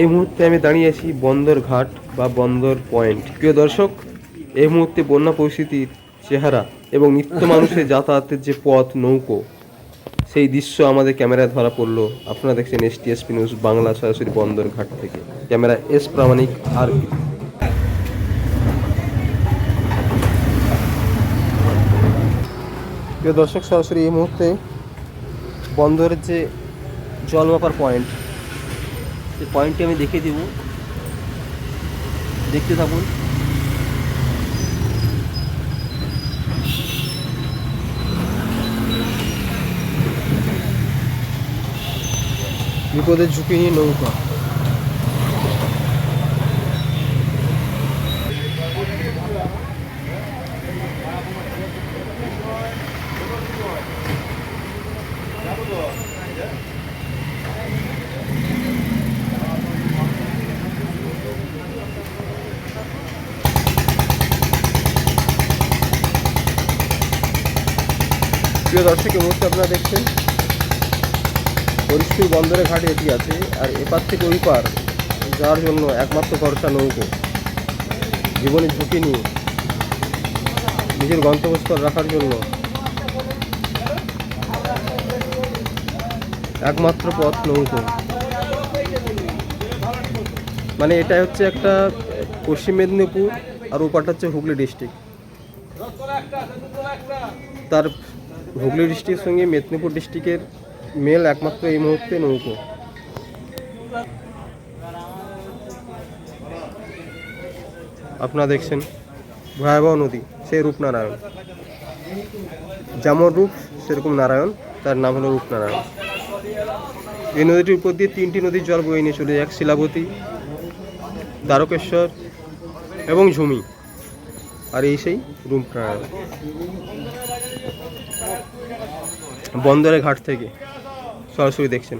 এই মুহূর্তে আমি দাঁড়িয়ে আছি বন্দর ঘাট বা বন্দর পয়েন্ট। প্রিয় দর্শক, এই মুহূর্তে বন্যা পরিস্থিতির চেহারা এবং নিত্য মানুষের যাতায়াতের যে পথ, নৌকো, সেই দৃশ্য আমাদের ক্যামেরায় ধরা পড়ল। আপনারা দেখছেন এস টিএসপি নিউজ বাংলা সরাসরি বন্দর ঘাট থেকে। ক্যামেরা এস প্রামাণিক আর প্রিয় দর্শক, সরাসরি এই মুহূর্তে বন্দরের যে জল মাপার পয়েন্ট সেই পয়েন্টটি আমি দেখিয়ে দেব। দেখতে থাকুন। বিপদের ঝুঁকি নিয়ে নৌকা। প্রিয় দর্শক, এই মুহূর্তে আপনারা দেখছেন হরিশপুর বন্দরের ঘাটে এটি আছে, আর এপার থেকে ওই পার যাওয়ার জন্য একমাত্র ভরসা নৌকো। জীবনের ঝুঁকি নিয়ে নিজের গন্তব্যস্থল রাখার জন্য একমাত্র পথ নৌকো। মানে এটা হচ্ছে একটা পশ্চিম মেদিনীপুর আর ওপারটা হচ্ছে হুগলি ডিস্ট্রিক্ট। তার হুগলি ডিস্ট্রিক্টের সঙ্গে মেদিনীপুর ডিস্ট্রিক্টের মেল একমাত্র এই মুহূর্তে নৌকো। আপনারা দেখছেন ভয়াবহ নদী, সেই রূপনারায়ণ। যেমন রূপ, সেরকম নারায়ণ, তার নাম হলো রূপনারায়ণ। এই নদীটির উপর দিয়ে তিনটি নদীর জল বয়ে নিয়ে চলে যায় শিলাবতী, দ্বারকেশ্বর এবং ঝুমি। আর এই সেই রূপনারায়ণ। বন্দরের ঘাট থেকে সরাসরি দেখছেন।